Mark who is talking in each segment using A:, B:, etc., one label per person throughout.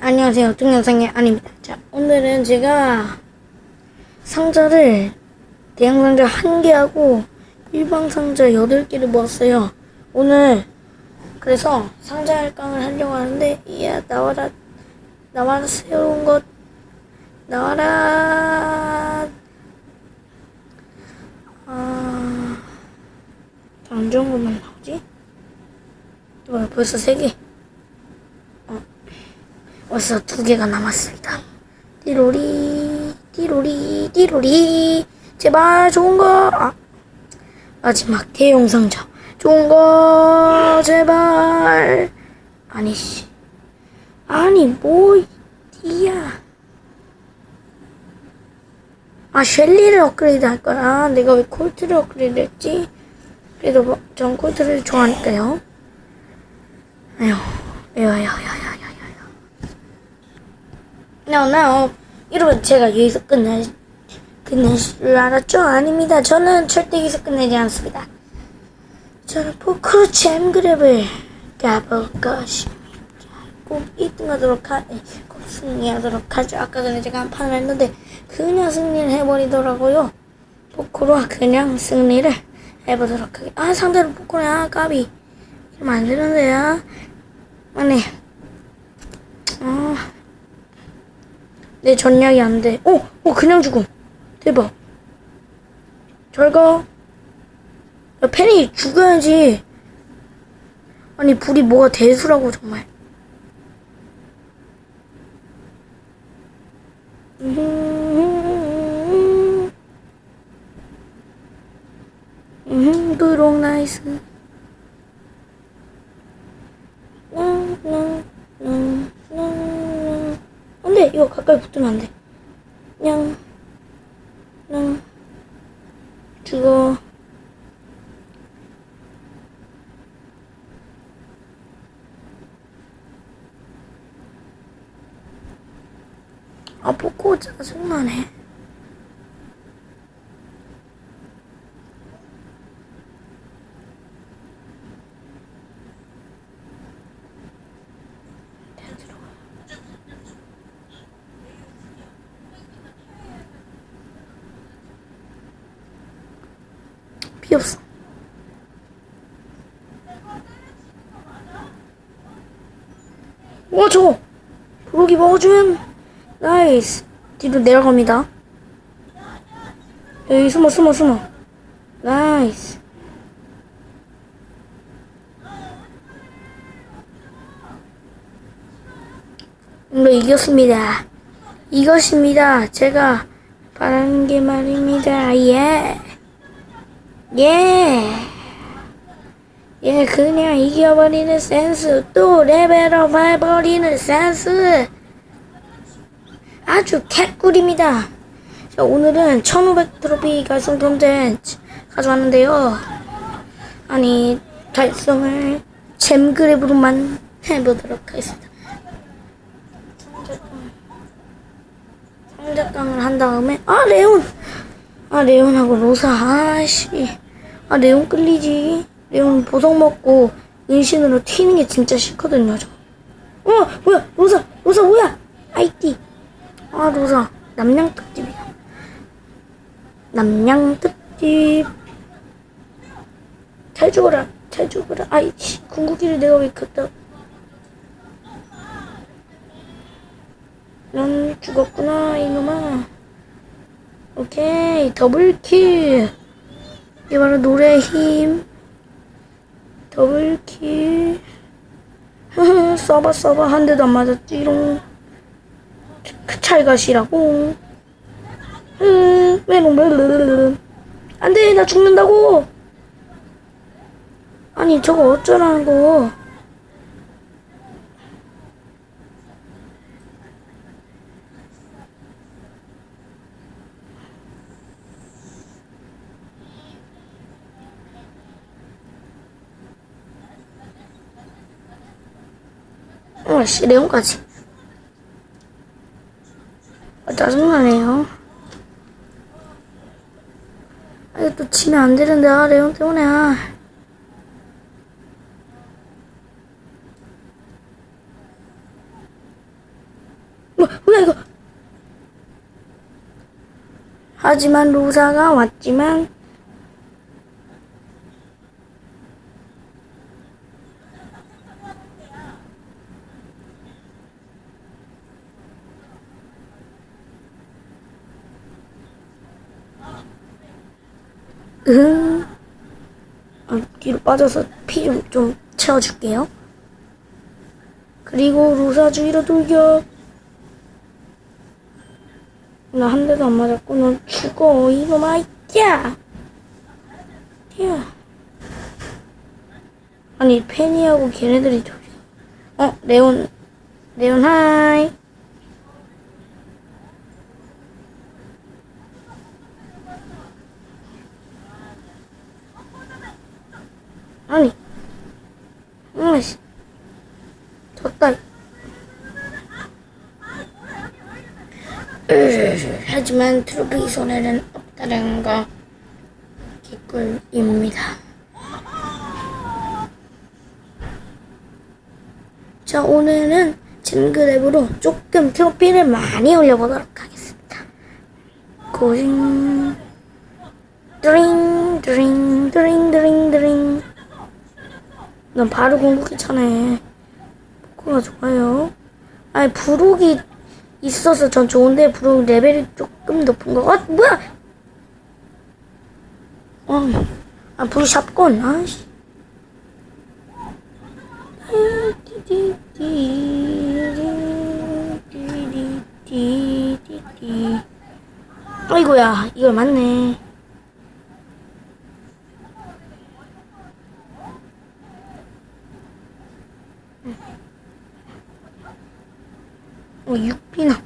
A: 안녕하세요. 동영상의 아닙니다. 자, 오늘은 제가 상자를 대형 상자 한 개하고 일반 상자 8개를 모았어요. 오늘 그래서 상자 할강을 하려고 하는데 이야 나와라 나와라 새로운 것 나와라 아... 안 좋은 것만 나오지? 어, 벌써 3개 벌써 두 개가 남았습니다. 띠로리, 띠로리, 띠로리. 제발 좋은 거. 아, 마지막 대용 상자. 좋은 거, 제발. 아니, 씨. 아니, 뭐, 이야. 아, 셸리를 업그레이드 할 거야. 내가 왜 콜트를 업그레이드 했지? 그래도 뭐, 전 콜트를 좋아하니까요. 에휴, 에휴, 에휴, 에휴. No. 이러면 제가 여기서 끝내, 끝낼 줄 알았죠? 아닙니다. 저는 절대 여기서 끝내지 않습니다. 저는 포크로 잼그랩을 가볼 것입니다. 꼭 1등 하도록 하, 에, 꼭 승리하도록 하죠. 아까 전에 제가 한 판을 했는데, 그냥 승리를 해버리더라고요. 포크로 그냥 승리를 해보도록 하게. 아, 상대로 포크네. 아, 까비. 이러면 안 되는데요. 아니. 아. 내 전략이 안 돼. 어, 어, 그냥 죽음. 대박. 잘 가. 야, 팬이 죽어야지. 아니, 불이 뭐가 대수라고, 정말. 음, 음, 그롱 나이스. 음, 음, 음, 음. 안 돼! 이거 가까이 붙으면 안 돼. 그냥, 그냥, 죽어. 아, 포코 짜증나네. 피 없어. 와, 저거! 브로기 먹어주면, 나이스. 뒤로 내려갑니다. 여기 숨어, 숨어, 숨어. 나이스. 이거 이겼습니다. 이것입니다. 제가 바라는 게 말입니다. 예. 예. 예, 그냥 이겨버리는 센스. 또 레벨업 해버리는 센스. 아주 개꿀입니다. 자, 오늘은 1500 트로피 달성 컨텐츠 가져왔는데요. 아니, 달성을 잼그랩으로만 해보도록 하겠습니다. 상자깡. 상자깡을 한 다음에, 아, 레온! 아, 레온하고 로사, 아씨. 아, 레온 끌리지. 레온 보석 먹고 은신으로 튀는 게 진짜 싫거든요, 저. 어, 뭐야, 로사, 로사 뭐야? 아이띠. 아, 로사. 남양 특집이야. 남양 특집. 잘 죽어라, 잘 죽어라. 아이씨, 궁극기를 내가 왜 켰다. 넌 죽었구나, 이놈아. 오케이, 더블킬. 이게 바로 노래의 힘. 더블킬. 써봐, 써봐. 한 대도 안 맞았지롱. 그 찰가시라고. 으, 왜롱, 안 돼, 나 죽는다고. 아니, 저거 어쩌라는 거. 어, 씨, 레온까지. 아, 짜증나네요. 아, 이거 또 치면 안 되는데, 아, 레온 때문에, 아. 뭐, 뭐야, 이거. 하지만 로사가 왔지만, 응. 아, 뒤로 빠져서 피 좀 좀 채워줄게요. 그리고 로사 주위로 돌격. 나 한 대도 안 맞았고 넌 죽어 이놈아 야. 야. 아니 페니하고 걔네들이 저기. 어 레온 레온 하이. 아니. 아이씨. 졌다. 으, 하지만 트로피 손에는 없다는 거 개꿀입니다. 자, 오늘은 젠그랩으로 조금 트로피를 많이 올려보도록 하겠습니다. 고생. 드링, 드링, 드링, 드링, 드링. 난 바로 차네. 포크가 좋아요. 아니, 부록이 있어서 전 좋은데, 부록 레벨이 조금 높은 거. 어, 뭐야! 어, 아, 부록 샷건, 아씨. 아이고야, 이걸 맞네. 어, 육비나.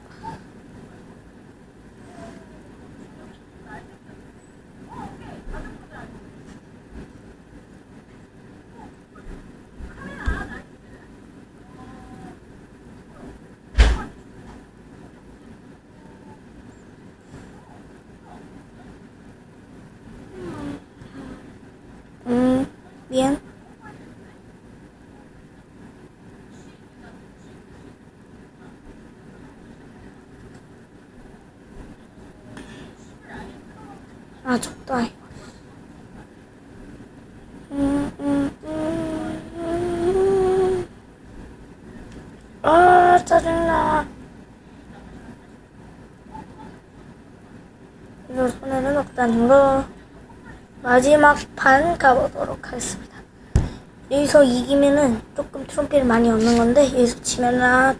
A: 음, 미안. 아. 이거. 음, 음, 음, 음. 아, 짜증나. 이거 손에는 없다는 거. 마지막 판 가보도록 하겠습니다. 여기서 이기면은 조금 트럼피를 많이 얻는 건데, 여기서 지면은, 아,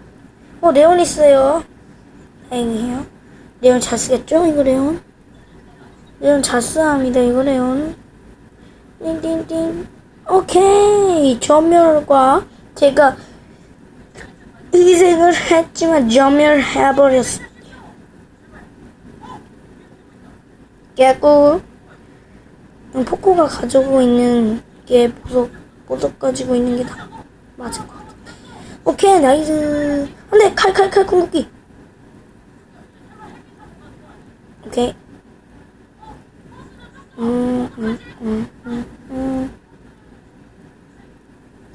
A: 어, 레온 있어요. 다행이에요. 레온 잘 쓰겠죠? 이거 레온? 레온 자스합니다 이거 레온 띵띵띵. 오케이! 전멸과 제가 희생을 했지만 전멸해버렸어 깨고 포코가 가지고 있는 게 보석 보석 가지고 있는 게 다 맞을 것 같아. 오케이 나이스. 안돼 칼칼칼 궁극기. 오케이 음, 음, 음, 음, 음.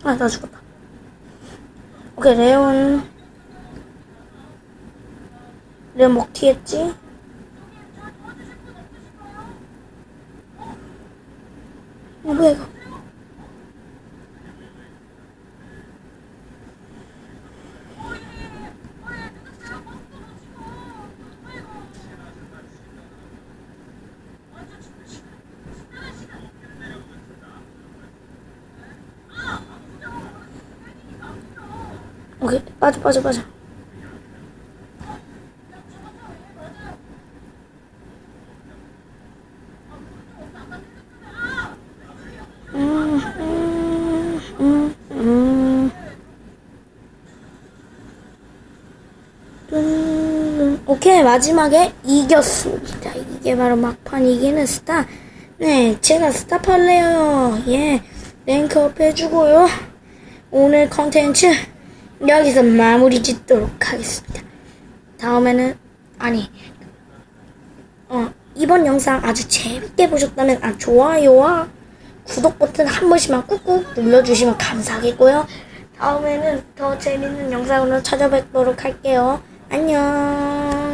A: 아, 나 죽었다. 오케이, 레온. 레온 먹튀 했지? 어, 뭐야, 이거. 오케이, 빠져, 빠져, 빠져. 오케이, 마지막에 이겼습니다. 이게 바로 막판 이기는 스타. 네, 제가 스타 팔레요. 예, 랭크업 해주고요. 오늘 컨텐츠 여기서 마무리 짓도록 하겠습니다. 다음에는 아니 어 이번 영상 아주 재밌게 보셨다면 아 좋아요와 구독 버튼 한 번씩만 꾹꾹 눌러주시면 감사하겠고요. 다음에는 더 재밌는 영상으로 찾아뵙도록 할게요. 안녕.